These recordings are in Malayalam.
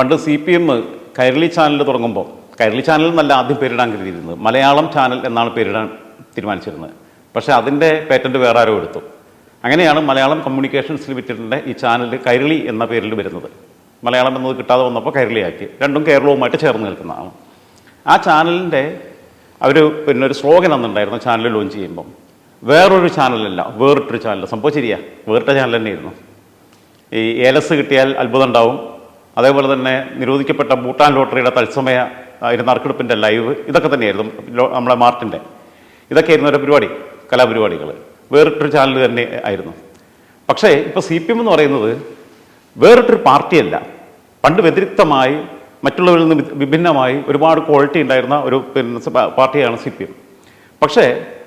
പണ്ട് C P M Kairali channel തുടങ്ങുമ്പോൾ കൈരളി ചാനൽ എന്നല്ല ആദ്യം പേരിടാൻ കരുതിയിരുന്നത് മലയാളം ചാനൽ എന്നാണ് പേരിടാൻ തീരുമാനിച്ചിരുന്നത്. പക്ഷേ അതിന്റെ പേറ്റന്റ് വേറെ ആരോ എടുത്തു. അങ്ങനെയാണ് മലയാളം കമ്മ്യൂണിക്കേഷൻസ് ലിമിറ്റഡിന്റെ ഈ ചാനൽ കൈരളി എന്ന പേരിൽ വരുന്നത്. മലയാളം എന്നത് കിട്ടാതെ വന്നപ്പോൾ കൈരളിയാക്കി. രണ്ടും കേരളവുമായിട്ട് ചേർന്ന് നിൽക്കുന്നതാണ്. ആ ചാനലിന്റെ അവർ പിന്നെ ഒരു സ്ലോഗൻ അന്നുണ്ടായിരുന്നു ചാനൽ ലോഞ്ച് ചെയ്യുമ്പം. വേറൊരു ചാനലല്ല വേറിട്ടൊരു ചാനൽ. സംഭവം ശരിയാ വേറിട്ട ചാനൽ തന്നെയായിരുന്നു. ഈ ഏലസ് കിട്ടിയാൽ അത്ഭുതം ഉണ്ടാവും. അതേപോലെ തന്നെ നിരോധിക്കപ്പെട്ട ഭൂട്ടാൻ ലോട്ടറിയുടെ തത്സമയ അതിന്റെ നറുക്കെടുപ്പിന്റെ ലൈവ് ഇതൊക്കെ തന്നെയായിരുന്നു നമ്മളെ മാർട്ടിന്റെ ഇതൊക്കെയായിരുന്നു ഒരു പരിപാടി കലാപരിപാടികൾ വേറിട്ടൊരു ചാനൽ തന്നെ ആയിരുന്നു. പക്ഷേ ഇപ്പോൾ സി പി എം എന്ന് പറയുന്നത് വേറിട്ടൊരു പാർട്ടിയല്ല. പണ്ട് വ്യതിരിക്തമായി മറ്റുള്ളവരിൽ നിന്ന് വിഭിന്നമായി ഒരുപാട് ക്വാളിറ്റി ഉണ്ടായിരുന്ന ഒരു പിന്നെ പാർട്ടിയാണ് സി പി എം പക്ഷേ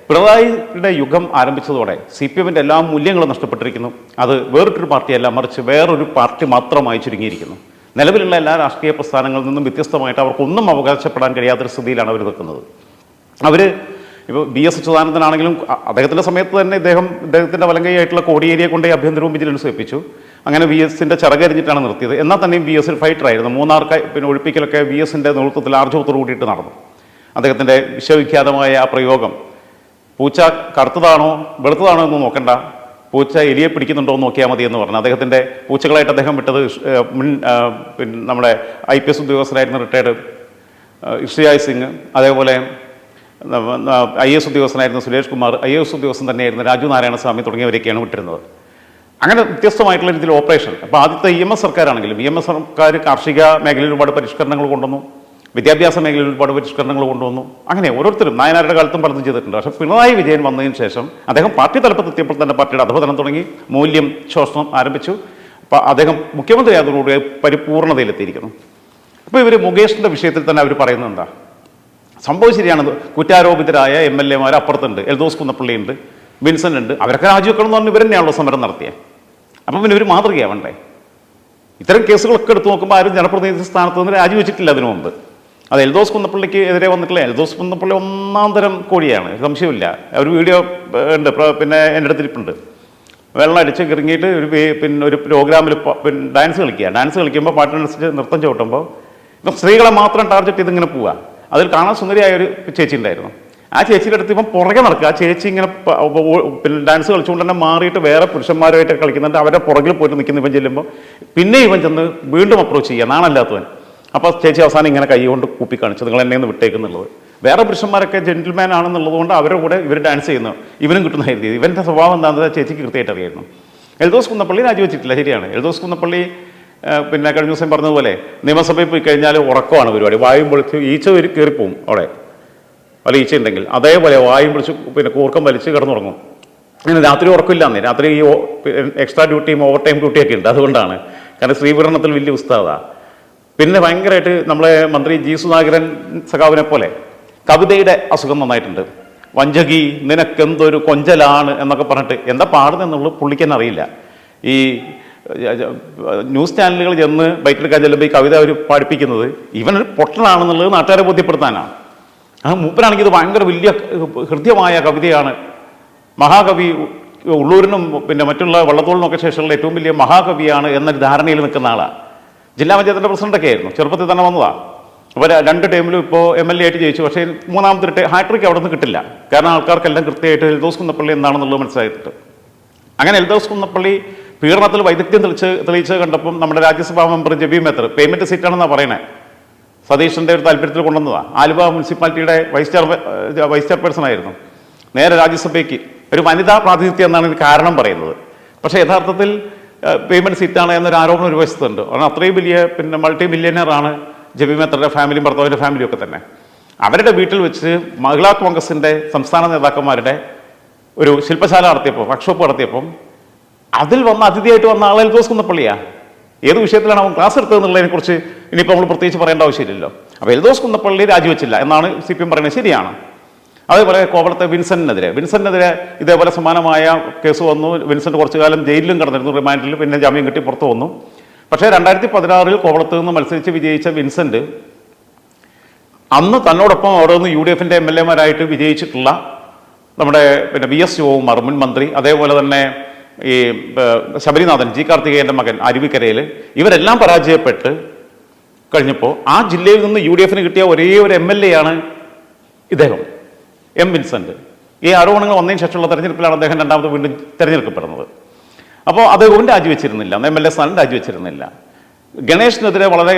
പിണറായിയുടെ യുഗം ആരംഭിച്ചതോടെ സി പി എമ്മിന്റെ എല്ലാ മൂല്യങ്ങളും നഷ്ടപ്പെട്ടിരിക്കുന്നു. അത് വേറിട്ടൊരു പാർട്ടിയല്ല മറിച്ച് വേറൊരു പാർട്ടി മാത്രമായി ചുരുങ്ങിയിരിക്കുന്നു നിലവിലുള്ള എല്ലാ രാഷ്ട്രീയ പ്രസ്ഥാനങ്ങളിൽ നിന്നും വ്യത്യസ്തമായിട്ട് അവർക്കൊന്നും അവകാശപ്പെടാൻ കഴിയാത്തൊരു സ്ഥിതിയിലാണ് അവർ നിൽക്കുന്നത്. അവർ ഇപ്പോൾ ബി എസ് അച്യുതാനന്ദനാണെങ്കിലും അദ്ദേഹത്തിന്റെ സമയത്ത് തന്നെ ഇദ്ദേഹം ഇദ്ദേഹത്തിന്റെ വലങ്കയായിട്ടുള്ള കോടിയേരിയെ കൊണ്ട് ആഭ്യന്തരവും വിജിലൻസ് ഏൽപ്പിച്ചു. അങ്ങനെ വി എസിന്റെ ചിറകരിഞ്ഞിട്ടാണ് നിർത്തിയത്. എന്നാൽ തന്നെയും ബി ഫൈറ്റർ ആയിരുന്നു. മൂന്നാർക്ക് പിന്നെ ഒഴിപ്പിക്കലൊക്കെ വി എസിന്റെ നേതൃത്വത്തിൽ ആർജവത്തോടു കൂടിയിട്ട് നടന്നു. അദ്ദേഹത്തിന്റെ വിശ്വവിഖ്യാതമായ ആ പ്രയോഗം പൂച്ച കറുത്തതാണോ വെളുത്തതാണോ എന്ന് നോക്കണ്ട. പൂച്ച എലിയെ പിടിക്കുന്നുണ്ടോ എന്ന് നോക്കിയാൽ മതി എന്ന് പറഞ്ഞു. അദ്ദേഹത്തിന്റെ പൂച്ചകളായിട്ട് അദ്ദേഹം വിട്ടത് മുൻ പിന്നെ നമ്മുടെ ഐ പി എസ് ഉദ്യോഗസ്ഥനായിരുന്ന റിട്ടയർഡ് ഇഷിയായ് സിംഗ് അതേപോലെ ഐ എസ് ഉദ്യോഗസ്ഥനായിരുന്ന സുരേഷ് കുമാർ ഐ എസ് ഉദ്യോഗസ്ഥൻ തന്നെയായിരുന്ന രാജു നാരായണസ്വാമി തുടങ്ങിയവരൊക്കെയാണ് വിട്ടിരുന്നത്. അങ്ങനെ വ്യത്യസ്തമായിട്ടുള്ള രീതിയിൽ ഓപ്പറേഷൻ. അപ്പോൾ ആദ്യത്തെ ഇ എം എസ് സർക്കാരാണെങ്കിലും ഇ എം എസ് സർക്കാർ കാർഷിക മേഖലയിൽ ഒരുപാട് പരിഷ്കരണങ്ങൾ കൊണ്ടുവന്നു. വിദ്യാഭ്യാസ മേഖലയിൽ ഒരുപാട് പരിഷ്കരണങ്ങൾ കൊണ്ടുവന്നു. അങ്ങനെ ഓരോരുത്തരും നായനാരുടെ കാലത്തും പലതും ചെയ്തിട്ടുണ്ട്. പക്ഷേ പിണറായി വിജയൻ വന്നതിന് ശേഷം അദ്ദേഹം പാർട്ടി തലപ്പത്തെത്തിയപ്പോൾ തന്നെ പാർട്ടിയുടെ അധപതനം തുടങ്ങി മൂല്യം ശോഷണം ആരംഭിച്ചു. അപ്പോൾ അദ്ദേഹം മുഖ്യമന്ത്രി ആയതോടുകൂടി പരിപൂർണതയിലെത്തിയിരിക്കുന്നു. അപ്പോൾ ഇവർ മുകേഷിന്റെ വിഷയത്തിൽ തന്നെ അവർ പറയുന്നത് എന്താ? സംഭവം ശരിയാണ്. കുറ്റാരോപിതരായ എം എൽ എമാർ അപ്പുറത്തുണ്ട് എൽദോസ് കുന്നപ്പള്ളിയുണ്ട് വിൻസെന്റ് ഉണ്ട്. അവരൊക്കെ രാജിവെക്കണം എന്ന് പറഞ്ഞ് ഇവർ തന്നെയാണല്ലോ സമരം നടത്തിയത് അപ്പം പിന്നെ ഇവർ മാതൃകയാവണ്ടേ ഇത്തരം കേസുകളൊക്കെ എടുത്തു നോക്കുമ്പോൾ ആരും ജനപ്രതിനിധി സ്ഥാനത്ത് നിന്ന് രാജിവെച്ചിട്ടില്ല അതിനു മുമ്പ്. അത് എൽദോസ് കുന്നപ്പള്ളിക്ക് എതിരെ വന്നിട്ടില്ല എൽദോസ് കുന്നപ്പള്ളി ഒന്നാം തരം കോഴിയാണ് സംശയമില്ല ഒരു വീഡിയോ ഉണ്ട്. പിന്നെ എന്റെ അടുത്തിരിപ്പുണ്ട് വെള്ളം അടിച്ച് കിറങ്ങിയിട്ട് ഒരു പിന്നെ ഒരു പ്രോഗ്രാമിൽ പിന്നെ ഡാൻസ് കളിക്കുക. ഡാൻസ് കളിക്കുമ്പോൾ പാട്ടിനനുസരിച്ച് നൃത്തം ചവിട്ടുമ്പോൾ സ്ത്രീകളെ മാത്രം ടാർഗറ്റ് ചെയ്ത് ഇങ്ങനെ പോവുക അതിൽ കാണാൻ സുന്ദരിയായ ഒരു ചേച്ചി ഉണ്ടായിരുന്നു. ആ ചേച്ചിയുടെ അടുത്ത് ഇപ്പം പുറകെ നടക്കുക. ആ ചേച്ചി ഇങ്ങനെ പിന്നെ ഡാൻസ് കളിച്ചുകൊണ്ട് തന്നെ മാറിയിട്ട് വേറെ പുരുഷന്മാരുമായിട്ട് കളിക്കുന്നുണ്ട്. അവരുടെ പുറകിൽ പോയിട്ട് നിൽക്കുന്ന ഇവൻ ചെല്ലുമ്പോൾ പിന്നെ ഇവൻ ചെന്ന് വീണ്ടും അപ്രോച്ച് ചെയ്യുക. നാണല്ലാത്തവൻ. അപ്പോൾ ചേച്ചി അവസാനം ഇങ്ങനെ കൈ കൊണ്ട് കൂപ്പി കാണിച്ചു. നിങ്ങൾ എന്നെ ഒന്ന് വിട്ടേക്കുന്നുള്ളത്. വേറെ പുരുഷന്മാരൊക്കെ ജെന്റിൽമാൻ ആണെന്നുള്ളത് കൊണ്ട് അവരുടെ കൂടെ ഇവർ ഡാൻസ് ചെയ്യുന്നു. ഇവനും കിട്ടുന്ന രീതി ഇവന്റെ സ്വഭാവം എന്താണെന്ന് ചേച്ചിക്ക് കൃത്യമായിട്ട് അറിയായിരുന്നു. എൽദോസ് കുന്നപ്പള്ളി രാജിവെച്ചിട്ടില്ല. ശരിയാണ്. എൽദോസ് കുന്നപ്പള്ളി പിന്നെ കഴിഞ്ഞ ദിവസം പറഞ്ഞതുപോലെ നിയമസഭയിൽ പോയി കഴിഞ്ഞാൽ ഉറക്കമാണ് പരിപാടി. വായും പൊളിച്ച് ഈച്ച കയറി കയറിപ്പോവും അവിടെ. വല്ല ഈച്ച ഉണ്ടെങ്കിൽ. അതേപോലെ വായും പൊളിച്ച് പിന്നെ കൂർക്കം വലിച്ച് കിടന്നുറങ്ങും. അങ്ങനെ രാത്രി ഉറക്കമില്ലാന്നേ. രാത്രി ഈ എക്സ്ട്രാ ഡ്യൂട്ടിയും ഓവർ ടൈം ഡ്യൂട്ടിയൊക്കെ ഉണ്ട്. അതുകൊണ്ടാണ്. കാരണം ശ്രീപീഡനത്തിൽ വലിയ ഉസ്താദാ. പിന്നെ ഭയങ്കരമായിട്ട് നമ്മളെ മന്ത്രി ജി സുധാകരൻ സഖാവിനെ പോലെ കവിതയുടെ അസുഖം നന്നായിട്ടുണ്ട്. വഞ്ചകി നിനക്കെന്തൊരു കൊഞ്ചലാണ് എന്നൊക്കെ പറഞ്ഞിട്ട് എന്താ പാടുന്നെന്നുള്ളത് പുള്ളിക്ക് തന്നെ അറിയില്ല. ഈ ന്യൂസ് ചാനലുകൾ ചെന്ന് ബൈറ്റെടുക്കാൻ ചെല്ലുമ്പോൾ ഈ കവിത അവർ പഠിപ്പിക്കുന്നത് ഇവനൊരു പൊട്ടനാണെന്നുള്ളത് നാട്ടുകാരെ ബോധ്യപ്പെടുത്താനാണ്. ആ മൂപ്പനാണെങ്കിൽ ഇത് ഭയങ്കര വലിയ ഹൃദ്യമായ കവിതയാണ്. മഹാകവി ഉള്ളൂരിനും പിന്നെ മറ്റുള്ള വള്ളത്തോളിനൊക്കെ ശേഷമുള്ള ഏറ്റവും വലിയ മഹാകവിയാണ് എന്നൊരു ധാരണയിൽ നിൽക്കുന്ന ആളാണ്. ജില്ലാ പഞ്ചായത്തിന്റെ പ്രസിഡന്റൊക്കെ ആയിരുന്നു. ചെറുപ്പത്തിൽ തന്നെ വന്നതാണ് അപ്പോൾ രണ്ട് ടൈമിലും ഇപ്പോൾ എം എൽ എ ആയിട്ട് ജയിച്ചു. പക്ഷേ മൂന്നാമത്തെ ഹാട്രിക്ക് അവിടെ നിന്ന് കിട്ടില്ല. കാരണം ആൾക്കാർക്കെല്ലാം കൃത്യമായിട്ട് എൽദോസ് കുന്നപ്പള്ളി എന്താണെന്നുള്ളത് മനസ്സിലായിട്ട് അങ്ങനെ എൽദോസ് കുന്നപ്പള്ളി പീഡനത്തിൽ വൈദഗ്ധ്യം തെളിച്ച് തെളിയിച്ച് കണ്ടപ്പം നമ്മുടെ രാജ്യസഭാ മെമ്പർ ജബി മേത്തർ പേയ്മെന്റ് സീറ്റാണെന്നാണ് പറയണേ. സതീഷിന്റെ ഒരു താല്പര്യത്തിൽ കൊണ്ടുവന്നതാണ് ആലുവ മുനിസിപ്പാലിറ്റിയുടെ വൈസ് ചെയർ വൈസ് ചെയർപേഴ്സൺ ആയിരുന്നു. നേരെ രാജ്യസഭയ്ക്ക് ഒരു വനിതാ പ്രാതിനിധ്യം എന്നാണ് ഇതിന് കാരണം പറയുന്നത്. പക്ഷേ യഥാർത്ഥത്തിൽ പേയ്മെന്റ് സീറ്റാണ് എന്നൊരു ആരോപണം ഒരു വശത്തുണ്ട്. കാരണം അത്രയും വലിയ പിന്നെ മൾട്ടി മില്യനറാണ് ജബി മേത്തറുടെ ഫാമിലിയും ഭർത്താവിന്റെ ഫാമിലിയും ഒക്കെ തന്നെ. അവരുടെ വീട്ടിൽ വെച്ച് മഹിളാ കോൺഗ്രസിന്റെ സംസ്ഥാന നേതാക്കന്മാരുടെ ഒരു ശില്പശാല നടത്തിയപ്പോൾ വർക്ക്ഷോപ്പ് നടത്തിയപ്പം അതിൽ വന്ന അതിഥിയായിട്ട് വന്ന ആളെ ജോസ് കുന്നപ്പള്ളിയാണ് ഏത് വിഷയത്തിലാണ് അവൻ ക്ലാസ് എടുത്തതെന്നുള്ളതിനെ കുറിച്ച് ഇനിയിപ്പോൾ നമ്മൾ പ്രത്യേകിച്ച് പറയേണ്ട ആവശ്യമില്ലല്ലോ. അപ്പോൾ എൽദോസ് കുന്നപ്പള്ളി രാജിവെച്ചില്ല എന്നാണ് സി പി എം പറയുന്നത് ശരിയാണ്. അതേപോലെ കോവളത്തെ വിൻസെന്റിനെതിരെ. വിൻസെന്റിനെതിരെ ഇതേപോലെ സമാനമായ കേസ് വന്നു. വിൻസെന്റ് കുറച്ചു കാലം ജയിലിലും കടന്നിരുന്നു റിമാൻഡിൽ പിന്നെ ജാമ്യം കിട്ടി പുറത്തു വന്നു. പക്ഷേ രണ്ടായിരത്തി പതിനാറിൽ കോവളത്ത് നിന്ന് മത്സരിച്ച് വിജയിച്ച വിൻസെന്റ് അന്ന് തന്നോടൊപ്പം ഓരോന്ന് യു ഡി എഫിന്റെ എം എൽ എമാരായിട്ട് വിജയിച്ചിട്ടുള്ള നമ്മുടെ പിന്നെ വി എസ് ശിവകുമാർ മുൻ മന്ത്രി അതേപോലെ തന്നെ ഈ ശബരിനാഥൻ ജി കാർത്തികേയന്റെ മകൻ അരുവിക്കരയിൽ ഇവരെല്ലാം പരാജയപ്പെട്ട് കഴിഞ്ഞപ്പോൾ ആ ജില്ലയിൽ നിന്ന് യു ഡി എഫിന് കിട്ടിയ ഒരേ ഒരു എം എൽ എ ആണ് ഇദ്ദേഹം. M Vincent. ഈ ആരോപണങ്ങൾ വന്നതിന് ശേഷമുള്ള തെരഞ്ഞെടുപ്പിലാണ് അദ്ദേഹം രണ്ടാമത് വീണ്ടും തെരഞ്ഞെടുക്കപ്പെടുന്നത്. അപ്പോൾ അദ്ദേഹവും രാജിവെച്ചിരുന്നില്ല. എം എൽ എ സ്ഥാനം രാജിവെച്ചിരുന്നില്ല. ഗണേഷിനെതിരെ വളരെ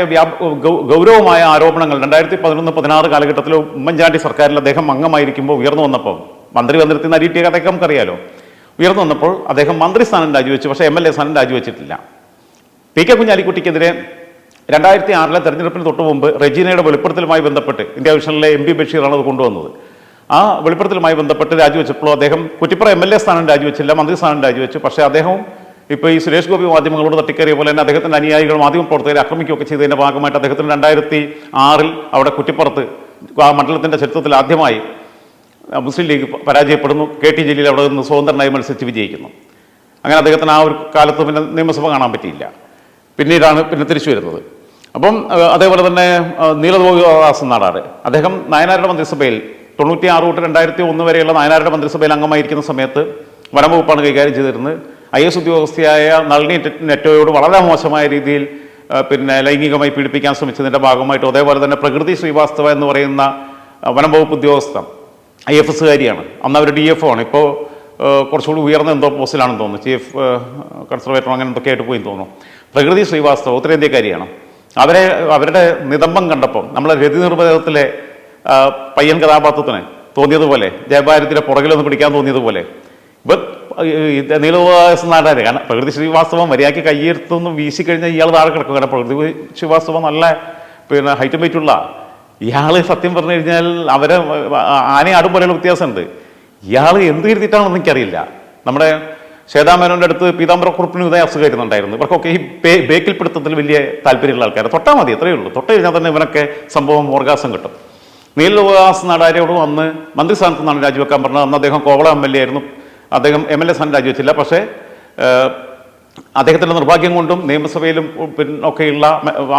ഗൗരവമായ ആരോപണങ്ങൾ രണ്ടായിരത്തി പതിനൊന്ന് പതിനാറ് കാലഘട്ടത്തിൽ ഉമ്മൻചാണ്ടി സർക്കാരിൽ അദ്ദേഹം അംഗമായിരിക്കുമ്പോൾ ഉയർന്നു വന്നപ്പോൾ മന്ത്രി മന്ദിരത്തിൽ നിന്ന് അരിയിട്ടിയ കഥയൊക്കെ നമുക്കറിയാലോ. ഉയർന്നു വന്നപ്പോൾ അദ്ദേഹം മന്ത്രി സ്ഥാനം രാജിവെച്ചു പക്ഷേ എം എൽ എ സ്ഥാനം രാജിവെച്ചിട്ടില്ല. പി കെ കുഞ്ഞാലിക്കുട്ടിക്കെതിരെ രണ്ടായിരത്തി ആറിലെ തെരഞ്ഞെടുപ്പിന് തൊട്ട് മുമ്പ് റെജീനയുടെ വെളിപ്പെടുത്തലുമായി ബന്ധപ്പെട്ട് ഇന്ത്യ വിഷനിലെ എം പി ബഷീറാണ് അത് കൊണ്ടുവന്നത്. ആ വെളിപ്പെടുത്തലുമായി ബന്ധപ്പെട്ട് രാജിവെച്ചപ്പോൾ അദ്ദേഹം കുറ്റിപ്പുറ എം എൽ എ സ്ഥാനം രാജിവെച്ചില്ല മന്ത്രിസ്ഥാനം രാജിവെച്ചു. പക്ഷേ അദ്ദേഹവും ഇപ്പോൾ ഈ സുരേഷ് ഗോപി മാധ്യമങ്ങളോട് തട്ടിക്കയറിയ പോലെ തന്നെ അദ്ദേഹത്തിന്റെ അനുയായികൾ മാധ്യമ പ്രവർത്തകരെ ആക്രമിക്കുകയൊക്കെ ചെയ്തതിന്റെ ഭാഗമായിട്ട് അദ്ദേഹത്തിന് രണ്ടായിരത്തി ആറിൽ അവിടെ കുറ്റിപ്പുറത്ത് ആ മണ്ഡലത്തിന്റെ ചരിത്രത്തിൽ ആദ്യമായി മുസ്ലിം ലീഗ് പരാജയപ്പെടുന്നു. കെ ടി ജലീൽ അവിടെ നിന്ന് സ്വതന്ത്രനായി മത്സരിച്ച് വിജയിക്കുന്നു. അങ്ങനെ അദ്ദേഹത്തിന് ആ ഒരു കാലത്ത് പിന്നെ നിയമസഭ കാണാൻ പറ്റിയില്ല. പിന്നീടാണ് പിന്നെ തിരിച്ചു വരുന്നത്. അപ്പം അതേപോലെ തന്നെ നീലദാസ് നാടാറ് അദ്ദേഹം നയനാരുടെ മന്ത്രിസഭയിൽ തൊണ്ണൂറ്റി ആറ് തൊട്ട് രണ്ടായിരത്തി ഒന്ന് വരെയുള്ള നയനാരുടെ മന്ത്രിസഭയിൽ അംഗമായിരിക്കുന്ന സമയത്ത് വനംവകുപ്പാണ് കൈകാര്യം ചെയ്തിരുന്നത്. ഐ എസ് ഉദ്യോഗസ്ഥയായ നളിനി നെറ്റോയോട് വളരെ മോശമായ രീതിയിൽ പിന്നെ ലൈംഗികമായി പീഡിപ്പിക്കാൻ ശ്രമിച്ചതിന്റെ ഭാഗമായിട്ട് അതേപോലെ തന്നെ പ്രകൃതി ശ്രീവാസ്തവ എന്ന് പറയുന്ന വനം വകുപ്പ് ഉദ്യോഗസ്ഥ ഐ എഫ് എസ്സുകാരിയാണ്. അന്ന് അവർ ഡി എഫ് ആണ്. ഇപ്പോൾ കുറച്ചുകൂടി ഉയർന്ന എന്തോ പോസ്റ്റിലാണെന്ന് തോന്നുന്നു. ചീഫ് കൺസർവേറ്റർ അങ്ങനെ എന്തൊക്കെ ആയിട്ട് പോയി തോന്നുന്നു. പ്രകൃതി ശ്രീവാസ്തവ ഉത്തരേന്ത്യക്കാരിയാണ്. അവരെ അവരുടെ നിതംബം കണ്ടപ്പോൾ നമ്മളെ രതി നിർഭേദത്തിലെ ആ, പയ്യൻ കഥാപാത്രത്തിന് തോന്നിയതുപോലെ ജയഭാരതിയുടെ പുറകിലൊന്ന് പിടിക്കാൻ തോന്നിയതുപോലെ. ഇപ്പം നീലവാസം നാടാര്. കാരണം പ്രകൃതി ശ്രീവാസ്തവം മര്യാദയ്ക്ക് കയ്യെടുത്തൊന്നും വീശിക്കഴിഞ്ഞാൽ ഇയാൾ താഴെ കിടക്കും. കാരണം പ്രകൃതി ശ്രീവാസ്തവം നല്ല പിന്നെ ഹൈറ്റും വെയിറ്റുള്ള ഇയാൾ സത്യം പറഞ്ഞു കഴിഞ്ഞാൽ അവരെ ആനയും ആടും പോലെയുള്ള വ്യത്യാസമുണ്ട്. ഇയാൾ എന്ത് കരുതിയിട്ടാണെന്ന് എനിക്കറിയില്ല. നമ്മുടെ ശ്വേതാമേനോന്റെ അടുത്ത് പീതാംബരക്കുറിപ്പിന് ഇതേ അസുഖമായിരുന്നുണ്ടായിരുന്നു ഇവർക്കൊക്കെ ഈ ബേ- ബേക്കിൽ പിടുത്തത്തിൽ വലിയ താല്പര്യമുള്ള ആൾക്കാർ തൊട്ടാൽ മതി അത്രയേ ഉള്ളൂ. തൊട്ട് കഴിഞ്ഞാൽ തന്നെ ഇവനൊക്കെ സംഭവം ഓർഗാസം കിട്ടും. നീലവാസ് നാടാരോടും അന്ന് മന്ത്രിസ്ഥാനത്ത് നിന്നാണ് രാജിവെക്കാൻ പറഞ്ഞത്. അന്ന് അദ്ദേഹം കോവള എം എൽ എ ആയിരുന്നു. അദ്ദേഹം എം എൽ എ സ്ഥാനം രാജിവെച്ചില്ല. പക്ഷേ അദ്ദേഹത്തിന്റെ നിർഭാഗ്യം കൊണ്ടും നിയമസഭയിലും പിന്നൊക്കെയുള്ള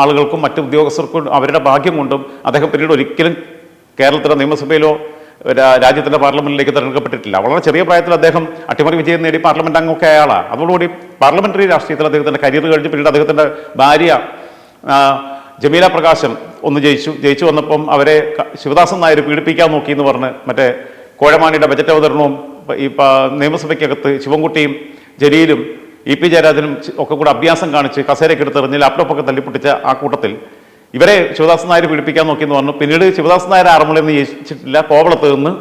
ആളുകൾക്കും മറ്റ് ഉദ്യോഗസ്ഥർക്കും അവരുടെ ഭാഗ്യം കൊണ്ടും അദ്ദേഹം പിന്നീട് ഒരിക്കലും കേരളത്തിലെ നിയമസഭയിലോ രാജ്യത്തിന്റെ പാർലമെന്റിലേക്ക് തിരഞ്ഞെടുക്കപ്പെട്ടിട്ടില്ല. വളരെ ചെറിയ പ്രായത്തിൽ അദ്ദേഹം അട്ടിമറി വിജയം നേടി പാർലമെന്റ് അംഗമൊക്കെ ആളാണ് അതോടുകൂടി പാർലമെന്ററി രാഷ്ട്രീയത്തിൽ അദ്ദേഹത്തിന്റെ കരിയർ കഴിഞ്ഞ് പിന്നീട് അദ്ദേഹത്തിന്റെ ഭാര്യ ജമീല പ്രകാശം ഒന്ന് ജയിച്ചു. ജയിച്ചു വന്നപ്പം അവരെ ശിവദാസൻ നായർ പീഡിപ്പിക്കാൻ നോക്കി എന്ന് പറഞ്ഞ് മറ്റേ കോഴമാണിയുടെ ബജറ്റ് അവതരണവും ഈ നിയമസഭയ്ക്കകത്ത് ശിവൻകുട്ടിയും ജലീലും ഇ പി ജയരാജനും ഒക്കെ കൂടെ അഭ്യാസം കാണിച്ച് കസേരയ്ക്ക് എടുത്തെറിഞ്ഞ് ലാപ്ടോപ്പൊക്കെ തല്ലിപ്പൊട്ടിച്ച ആ കൂട്ടത്തിൽ ഇവരെ ശിവദാസൻ നായർ പീഡിപ്പിക്കാൻ നോക്കിയെന്ന് പറഞ്ഞു. പിന്നീട് ശിവദാസൻ നായർ ആറന്മുളയിൽ നിന്ന് ജയിച്ചിട്ടില്ല. കോവളത്ത് നിന്ന്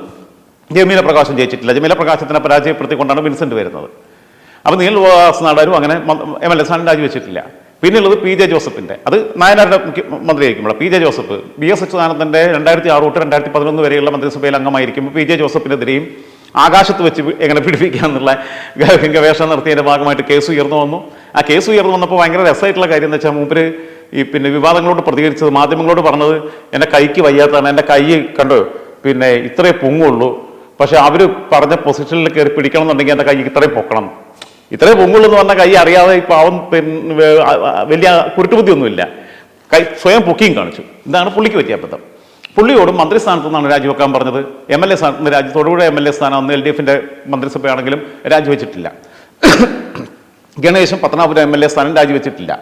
ജമീല പ്രകാശം ജയിച്ചിട്ടില്ല. ജമീല പ്രകാശത്തിനെ പരാജയപ്പെടുത്തിക്കൊണ്ടാണ് വിൻസെന്റ് വരുന്നത്. അപ്പോൾ നീൽവാസ് നാടാരും അങ്ങനെ എം എൽ എ സ്ഥാനം രാജിവെച്ചിട്ടില്ല. പിന്നെയുള്ളത് പി ജെ ജോസഫിന്റെ. അത് നായനാരുടെ മുഖ്യമന്ത്രിയായിരിക്കുമ്പോൾ P J Joseph B S അച്യുതാനന്ദന്റെ രണ്ടായിരത്തി ആറ് തൊട്ട് രണ്ടായിരത്തി പതിനൊന്ന് വരെയുള്ള മന്ത്രിസഭയിൽ അംഗമായിരിക്കുമ്പോൾ പി ജെ ജോസഫിനെതിരെയും ആകാശത്ത് വെച്ച് എങ്ങനെ പിടിപ്പിക്കുക എന്നുള്ള ഗവേഷണം നടത്തിയതിന്റെ ഭാഗമായിട്ട് കേസ് ഉയർന്നു വന്നു. ആ കേസ് ഉയർന്നു വന്നപ്പോൾ ഭയങ്കര രസമായിട്ടുള്ള കാര്യം എന്ന് വെച്ചാൽ മൂപ്പര് ഈ പിന്നെ വിവാദങ്ങളോട് പ്രതികരിച്ചത് മാധ്യമങ്ങളോട് പറഞ്ഞത് എന്റെ കൈക്ക് വയ്യാത്തതാണ്. എന്റെ കൈ കണ്ടോ? പിന്നെ ഇത്രേ പൊങ്ങുള്ളൂ. പക്ഷെ അവർ പറഞ്ഞ പൊസിഷനിൽ കയറി പിടിക്കണം എന്നുണ്ടെങ്കിൽ എന്റെ കൈ ഇത്രയും പൊക്കണം. ഇത്രയും പൊങ്ങുള്ളൂ എന്ന് പറഞ്ഞ കൈ അറിയാതെ ഈ അവൻ പിന്നെ വലിയ കുരുട്ടുബുദ്ധിയൊന്നുമില്ല. കൈ സ്വയം പൊക്കിയും കാണിച്ചു. ഇതാണ് പുള്ളിക്ക് പറ്റിയ അബദ്ധം. പുള്ളിയോട് മന്ത്രിസ്ഥാനത്ത് നിന്നാണ് രാജിവെക്കാൻ പറഞ്ഞത്. എം എൽ എ സ്ഥാനത്ത് രാജി തൊടുപുഴ എം എൽ എ സ്ഥാനം അന്ന് എൽ ഡി എഫിന്റെ മന്ത്രിസഭയാണെങ്കിലും രാജിവെച്ചിട്ടില്ല. Ganesan Pathanapuram M L A സ്ഥാനം രാജിവെച്ചിട്ടില്ല.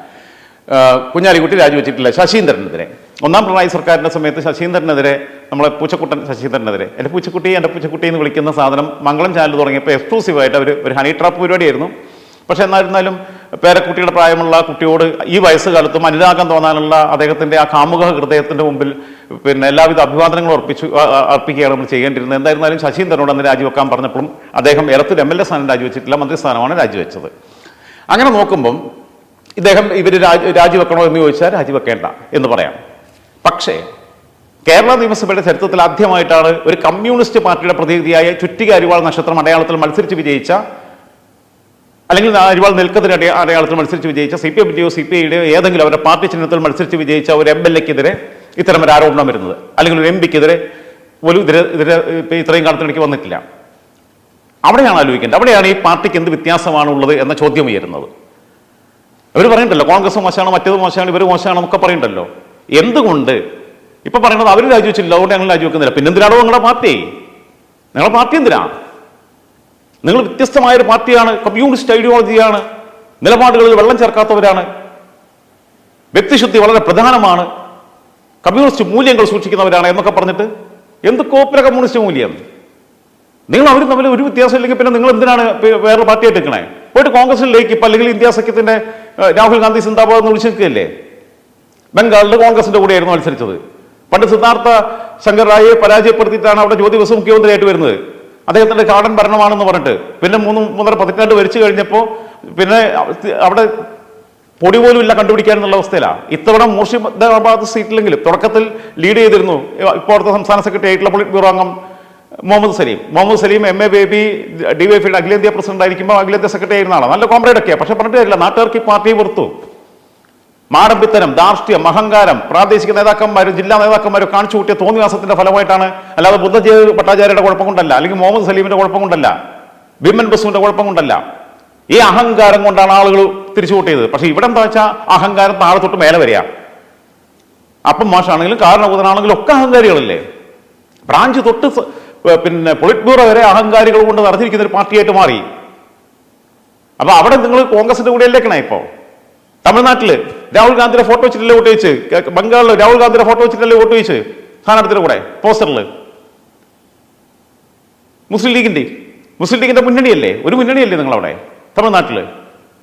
കുഞ്ഞാലിക്കുട്ടി രാജിവെച്ചിട്ടില്ല. ശശീന്ദ്രനെതിരെ. ഒന്നാം പിണറായി സർക്കാരിന്റെ സമയത്ത് ശശീന്ദ്രനെതിരെ നമ്മളെ പൂച്ചക്കുട്ടൻ ശശീന്ദ്രനെതിരെ എന്റെ പൂച്ചക്കുട്ടി എന്റെ പൂച്ചക്കുട്ടി എന്ന് വിളിക്കുന്ന സാധനം മംഗളം ചാനൽ തുടങ്ങിയപ്പോൾ എക്സ്ക്ലൂസീവായിട്ട് അവർ ഒരു ഹണി ട്രാപ്പ് പരിപാടിയായിരുന്നു. പക്ഷേ എന്നായിരുന്നാലും പേരക്കുട്ടിയുടെ പ്രായമുള്ള കുട്ടിയോട് ഈ വയസ്സുകാലത്തും അനുരാഗം തോന്നാനുള്ള അദ്ദേഹത്തിന്റെ ആ കാമുക ഹൃദയത്തിന്റെ മുമ്പിൽ പിന്നെ എല്ലാവിധ അഭിവാദനങ്ങളും അർപ്പിച്ചു അർപ്പിക്കുകയാണ് നമ്മൾ ചെയ്യേണ്ടിരുന്നത് എന്തായിരുന്നാലും ശശീന്ദ്രനോട് അന്ന് രാജിവെക്കാൻ പറഞ്ഞപ്പോഴും അദ്ദേഹം ഇലത്തിൽ എം എൽ എ സ്ഥാനം രാജിവെച്ചിട്ടില്ല മന്ത്രിസ്ഥാനമാണ് രാജിവെച്ചത്. അങ്ങനെ നോക്കുമ്പം ഇദ്ദേഹം ഇവർ രാജിവെക്കണോ എന്ന് ചോദിച്ചാൽ രാജിവെക്കേണ്ട എന്ന് പറയാം. പക്ഷേ കേരള നിയമസഭയുടെ ചരിത്രത്തിൽ ആദ്യമായിട്ടാണ് ഒരു കമ്മ്യൂണിസ്റ്റ് പാർട്ടിയുടെ പ്രതിനിധിയായ ചുറ്റിക അരിവാൾ നക്ഷത്രം അടയാളത്തിൽ മത്സരിച്ച് വിജയിച്ച അല്ലെങ്കിൽ അരിവാൾ നിൽക്കത്തിന് അടയ- അടയാളത്തിൽ മത്സരിച്ച് വിജയിച്ച സി പി എമ്മിന്റെയോ സി പി ഐയുടെയോ ഏതെങ്കിലും അവരുടെ പാർട്ടി ചിഹ്നത്തിൽ മത്സരിച്ച് വിജയിച്ച ഒരു എം എൽ എക്കെതിരെ ഇത്തരം ഒരു ആരോപണം വരുന്നത്. അല്ലെങ്കിൽ ഒരു എം പിക്കെതിരെ ഒരു ഇതിരെ ഇതിരെ ഇപ്പം ഇത്രയും കാലത്തിനിടയ്ക്ക് വന്നിട്ടില്ല. അവിടെയാണ് ആലോചിക്കേണ്ടത്. അവിടെയാണ് ഈ പാർട്ടിക്ക് എന്ത് വ്യത്യാസമാണ് ഉള്ളത് എന്ന ചോദ്യം ഉയരുന്നത്. അവർ പറയണ്ടല്ലോ കോൺഗ്രസ് മോശമാണ് മറ്റേത് മോശമാണ് ഇവർ മോശമാണ് എന്നൊക്കെ പറയണ്ടല്ലോ. എന്തുകൊണ്ട്? ഇപ്പൊ പറയുന്നത് അവർ രാജിവെച്ചില്ല അതുകൊണ്ട് ഞങ്ങൾ രാജിവെക്കുന്നില്ല. പിന്നെ എന്തിനാണോ നിങ്ങളുടെ പാർട്ടി? നിങ്ങളുടെ പാർട്ടി എന്തിനാ? നിങ്ങൾ വ്യത്യസ്തമായ ഒരു പാർട്ടിയാണ് കമ്മ്യൂണിസ്റ്റ് ഐഡിയോളജിയാണ് നിലപാടുകളിൽ വെള്ളം ചേർക്കാത്തവരാണ് വ്യക്തിശുദ്ധി വളരെ പ്രധാനമാണ് കമ്മ്യൂണിസ്റ്റ് മൂല്യങ്ങൾ സൂക്ഷിക്കുന്നവരാണ് എന്നൊക്കെ പറഞ്ഞിട്ട് എന്ത് കോപ്പര കമ്മ്യൂണിസ്റ്റ് മൂല്യം? നിങ്ങൾ അവരും തമ്മിൽ ഒരു വ്യത്യാസം ഇല്ലെങ്കിൽ പിന്നെ നിങ്ങൾ എന്തിനാണ് വേറെ പാർട്ടിയായിട്ട് എടുക്കണേ പോയിട്ട് കോൺഗ്രസിലേക്ക് ഇപ്പം അല്ലെങ്കിൽ ഇന്ത്യ സഖ്യത്തിന്റെ രാഹുൽ ഗാന്ധി സിന്ദാബാദ് എന്ന് വിളിച്ചു നിൽക്കുകയല്ലേ? ബംഗാളിൽ കോൺഗ്രസിന്റെ കൂടെയായിരുന്നു മത്സരിച്ചത്. പണ്ട് സിദ്ധാർത്ഥ ശങ്കർ റായിയെ പരാജയപ്പെടുത്തിയിട്ടാണ് അവിടെ ജ്യോതി മുഖ്യമന്ത്രിയായിട്ട് വരുന്നത്. അദ്ദേഹത്തിന്റെ കാടൻ ഭരണമാണെന്ന് പറഞ്ഞിട്ട് പിന്നെ മൂന്ന് മൂന്നര പതിറ്റാണ്ട് വരിച്ചു കഴിഞ്ഞപ്പോൾ പിന്നെ അവിടെ പൊടി പോലും ഇല്ല കണ്ടുപിടിക്കാൻ എന്നുള്ള അവസ്ഥയിലാണ് ഇത്തവണ മൂർഷിദാബാദ് സീറ്റിലെങ്കിലും തുടക്കത്തിൽ ലീഡ് ചെയ്തിരുന്നു. ഇപ്പോഴത്തെ സംസ്ഥാന സെക്രട്ടറി ആയിട്ടുള്ള പൊളിറ്റ് ബ്യൂറോ അംഗം Muhammad Salim. Muhammad Salim M A Baby D ഡിവൈഫിയുടെ അഖിലേന്ത്യാ പ്രസിഡന്റ് ആയിരിക്കുമ്പോൾ അഖിലേന്ത്യാ സെക്രട്ടറി ആയിരുന്ന ആളാണ് നല്ല കോമ്രേഡ് ഒക്കെയാണ് പക്ഷെ പറഞ്ഞിട്ട് കാര്യമില്ല. നാട്ടുകാർക്ക് ഈ പാർട്ടിയെ വെറുത്തു. മാടമ്പിത്തരം ധാർഷ്ട്യം അഹങ്കാരം പ്രാദേശിക നേതാക്കന്മാരും ജില്ലാ നേതാക്കന്മാരും കാണിച്ചു കൂട്ടിയ തോന്നിവാസത്തിന്റെ ഫലമായിട്ടാണ്. അല്ലാതെ ബുദ്ധജയ ഭട്ടാചാര്യയുടെ കുഴപ്പം കൊണ്ടല്ല അല്ലെങ്കിൽ മുഹമ്മദ് സലീമിന്റെ കുഴപ്പം കൊണ്ടല്ല ബിമൻ ബസുവിന്റെ കുഴപ്പം കൊണ്ടല്ല ഈ അഹങ്കാരം കൊണ്ടാണ് ആളുകൾ തിരിച്ചു കൂട്ടിയത്. പക്ഷെ ഇവിടെ എന്താ വെച്ചാൽ അഹങ്കാരം താഴെ തൊട്ട് മേലെ വരിക. അപ്പം മാഷാണെങ്കിലും കാരണബോധനാണെങ്കിലും ഒക്കെ അഹങ്കാരികളല്ലേ? ബ്രാഞ്ച് തൊട്ട് പിന്നെ പൊളിറ്റ് ബ്യൂറോ വരെ അഹങ്കാരികൾ കൊണ്ട് നടത്തിയിരിക്കുന്ന ഒരു പാർട്ടിയായിട്ട് മാറി. അപ്പൊ അവിടെ നിങ്ങൾ കോൺഗ്രസിന്റെ കൂടെ അല്ലേക്കണേ ഇപ്പോ? തമിഴ്നാട്ടിൽ രാഹുൽ ഗാന്ധിയുടെ ഫോട്ടോ വെച്ചിട്ടല്ലേ വോട്ട് ചോദിച്ച് ബംഗാളിൽ രാഹുൽ ഗാന്ധിയുടെ ഫോട്ടോ വെച്ചിട്ടല്ലേ വോട്ട് ചോദിച്ച് സ്ഥാനാർത്ഥിയുടെ കൂടെ പോസ്റ്ററിൽ മുസ്ലിം ലീഗിന്റെ മുസ്ലിം ലീഗിന്റെ മുന്നണിയല്ലേ? ഒരു മുന്നണിയല്ലേ നിങ്ങൾ അവിടെ തമിഴ്നാട്ടിൽ.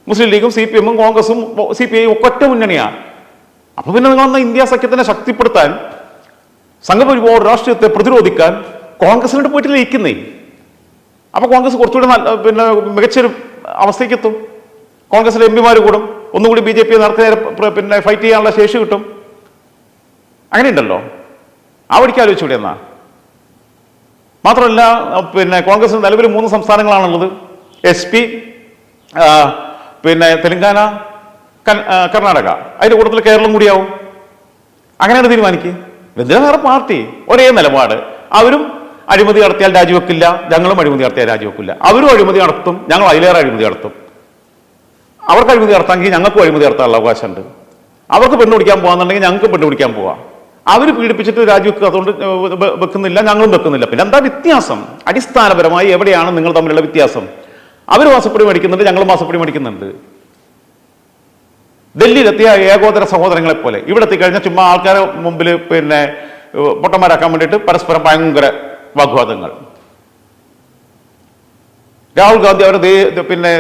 മുസ്ലിം ലീഗും സി പി എമ്മും കോൺഗ്രസും സി പി ഒക്കെ ഒറ്റ മുന്നണിയാ. അപ്പൊ പിന്നെ നിങ്ങൾ ഇന്ത്യ സഖ്യത്തിനെ ശക്തിപ്പെടുത്താൻ സംഘപരിവാർ രാഷ്ട്രീയത്തെ പ്രതിരോധിക്കാൻ കോൺഗ്രസിനോട് പോയിട്ട് ഇരിക്കുന്നേ? അപ്പൊ കോൺഗ്രസ് കുറച്ചുകൂടി പിന്നെ മികച്ചൊരു അവസ്ഥയ്ക്ക് എത്തും കോൺഗ്രസിലെ എം പിമാർ കൂടും. ഒന്നുകൂടി ബി ജെ പി നേരത്തെ പിന്നെ ഫൈറ്റ് ചെയ്യാനുള്ള ശേഷി കിട്ടും. അങ്ങനെയുണ്ടല്ലോ. ആ വഴിക്ക് ആലോചിച്ചൂടെ എന്നാ? മാത്രമല്ല പിന്നെ കോൺഗ്രസിന് നിലവിൽ മൂന്ന് സംസ്ഥാനങ്ങളാണുള്ളത്. എസ് പി പിന്നെ തെലങ്കാന കർണാടക. അതിന്റെ കൂട്ടത്തിൽ കേരളം കൂടിയാവും. അങ്ങനെയാണ് തീരുമാനിക്കുക എന്തിനാ വേറെ പാർട്ടി? ഒരേ നിലപാട്. അവരും അഴിമതി നടത്തിയാൽ രാജിവെക്കില്ല. ഞങ്ങളും അഴിമതി നടത്തിയാൽ രാജിവെക്കില്ല. അവരും അഴിമതി നടത്തും. ഞങ്ങൾ അതിലേറെ അഴിമതി നടത്തും. അവർക്ക് അഴിമതി നടത്താമെങ്കിൽ ഞങ്ങൾക്കും അഴിമതി നടത്താനുള്ള അവകാശമുണ്ട്. അവർക്ക് പെണ്ണ് പിടിക്കാൻ പോകാന്നുണ്ടെങ്കിൽ ഞങ്ങൾക്ക് പെണ്ണ് പിടിക്കാൻ പോവാം. അവർ പീഡിപ്പിച്ചിട്ട് രാജിവെക്കുക അതുകൊണ്ട് വെക്കുന്നില്ല ഞങ്ങളും വെക്കുന്നില്ല. പിന്നെ എന്താ വ്യത്യാസം? അടിസ്ഥാനപരമായി എവിടെയാണ് നിങ്ങൾ തമ്മിലുള്ള വ്യത്യാസം? അവർ മാസപ്പടി മേടിക്കുന്നുണ്ട് ഞങ്ങൾ മാസപ്പടി മേടിക്കുന്നുണ്ട്. ഡൽഹിയിലെത്തിയ ഏകോദര സഹോദരങ്ങളെ പോലെ ഇവിടെ എത്തിക്കഴിഞ്ഞാൽ ചുമ്മാ ആൾക്കാരെ മുമ്പിൽ പിന്നെ പൊട്ടന്മാരാക്കാൻ വേണ്ടിയിട്ട് പരസ്പരം ഭയങ്കര വാഗ്വാദങ്ങൾ രാഹുൽ ഗാന്ധി അവരുടെ പിന്നെ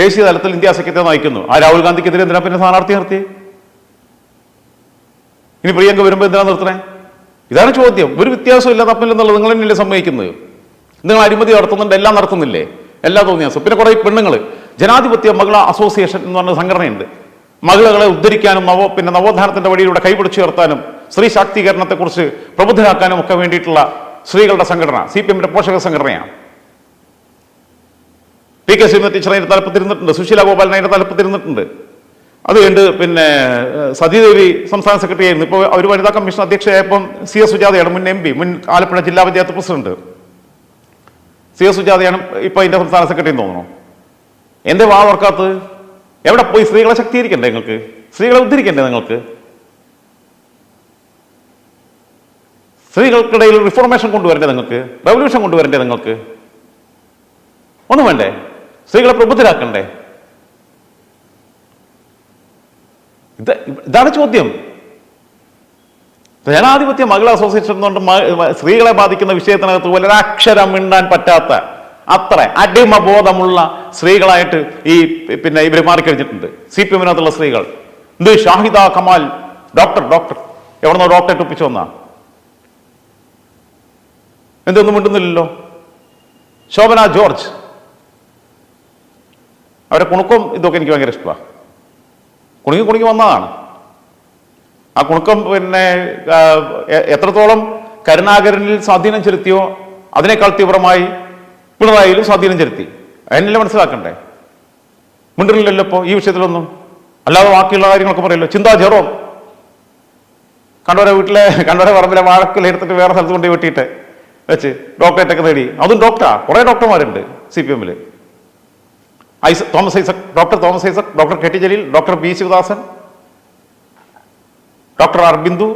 ദേശീയ തലത്തിൽ ഇന്ത്യ സഖ്യത്തെ നയിക്കുന്നു. ആ രാഹുൽ ഗാന്ധിക്കെതിരെ എന്തിനാ പിന്നെ സ്ഥാനാർത്ഥി നിർത്തി ഇനി പ്രിയങ്ക വരുമ്പോൾ എന്തിനാ നിർത്തണേ? ഇതാണ് ചോദ്യം. ഒരു വ്യത്യാസം ഇല്ല തപ്പില്ലെന്നുള്ളത് നിങ്ങൾ തന്നെയല്ലേ സമ്മതിക്കുന്നത്. നിങ്ങൾ അഴിമതി നടത്തുന്നുണ്ട് എല്ലാം നടത്തുന്നില്ലേ? എല്ലാ തോന്നിയാസം. പിന്നെ കുറെ പെണ്ണുങ്ങൾ. ജനാധിപത്യ മകള അസോസിയേഷൻ എന്ന് പറഞ്ഞ സംഘടനയുണ്ട്. മഹിളകളെ ഉദ്ധരിക്കാനും നവോ പിന്നെ നവോത്ഥാനത്തിന്റെ വഴിയിലൂടെ കൈപിടിച്ചു ഉയർത്താനും സ്ത്രീ ശാക്തീകരണത്തെക്കുറിച്ച് പ്രബുദ്ധരാക്കാനും ഒക്കെ വേണ്ടിയിട്ടുള്ള സ്ത്രീകളുടെ സംഘടന സി പി എമ്മിന്റെ പോഷക സംഘടനയാണ്. പി കെ ശ്രീമതി ടീച്ചർ അതിന്റെ തലപ്പത്തിരുന്നിട്ടുണ്ട്. സുശീല ഗോപാലൻ അതിന്റെ തലപ്പത്തിരുന്നിട്ടുണ്ട്. അത് കഴിഞ്ഞ് പിന്നെ സതീദേവി സംസ്ഥാന സെക്രട്ടറി ആയിരുന്നു. ഇപ്പോൾ അവർ വനിതാ കമ്മീഷൻ അധ്യക്ഷയായപ്പം സി എസ് സുജാതയാണ് മുൻ എം പി മുൻ ആലപ്പുഴ ജില്ലാ പഞ്ചായത്ത് പ്രസിഡന്റ്. സി എസ് സുജാതയാണ് ഇപ്പോൾ അതിന്റെ സംസ്ഥാന സെക്രട്ടറി എന്ന് തോന്നുന്നു. എന്റെ വാ ഓർക്കാത്തത്? എവിടെ പോയി സ്ത്രീകളെ ശക്തീകരിക്കണ്ടേ നിങ്ങൾക്ക്? സ്ത്രീകളെ ഉദ്ധരിക്കണ്ടേ നിങ്ങൾക്ക്? സ്ത്രീകൾക്കിടയിൽ റിഫോർമേഷൻ കൊണ്ടുവരണ്ടേ നിങ്ങൾക്ക്? റെവല്യൂഷൻ കൊണ്ടുവരണ്ടേ നിങ്ങൾക്ക്? ഒന്നും വേണ്ടേ? സ്ത്രീകളെ പ്രബുദ്ധരാക്കണ്ടേ? ഇത് ഇതാണ് ചോദ്യം. ജനാധിപത്യ മഹിളാ അസോസിയേഷൻ എന്നുകൊണ്ട് സ്ത്രീകളെ ബാധിക്കുന്ന വിഷയത്തിനകത്ത് ഒരക്ഷരം മിണ്ടാൻ പറ്റാത്ത അത്ര അടിമബോധമുള്ള സ്ത്രീകളായിട്ട് ഈ പിന്നെ ഇവർ മാറിക്കഴിഞ്ഞിട്ടുണ്ട്. സി പി എമ്മിനകത്തുള്ള സ്ത്രീകൾ. എന്ത് ഷാഹിദ കമാൽ ഡോക്ടർ ഡോക്ടർ. എവിടെന്നോ ഡോക്ടറെ ഒപ്പിച്ചു വന്നാ. എന്തൊന്നും മിണ്ടുന്നില്ലല്ലോ. ശോഭന ജോർജ്. അവരെ കുണുക്കം ഇതൊക്കെ എനിക്ക് ഭയങ്കര ഇഷ്ടമാണ് കുണുങ്ങി കുണുങ്ങി വന്നതാണ്. ആ കുണുക്കം പിന്നെ എത്രത്തോളം കരുണാകരനിൽ സ്വാധീനം ചെലുത്തിയോ അതിനേക്കാൾ തീവ്രമായി പിണറായിയിലും സ്വാധീനം ചെലുത്തി. എന്നെല്ലാം മനസ്സിലാക്കണ്ടേ? മിണ്ടറിലല്ലോ ഇപ്പോൾ ഈ വിഷയത്തിലൊന്നും? അല്ലാതെ ബാക്കിയുള്ള കാര്യങ്ങളൊക്കെ പറയല്ലോ. ചിന്താ ജെറോം. കണ്ടവരെ വീട്ടിലെ കണ്ടവരെ പറമ്പിലെ വാഴക്കിൽ എടുത്തിട്ട് വേറെ സ്ഥലത്ത് കൊണ്ട് വെട്ടിയിട്ട് വെച്ച് ഡോക്ടറേറ്റൊക്കെ നേടി അതും ഡോക്ടറാ. കുറേ ഡോക്ടർമാരുണ്ട് സി പി എമ്മിൽ ഐസ Thomas Isaac doctor Thomas Isaac doctor K T Jaleel doctor P Sivadasan doctor R Bindu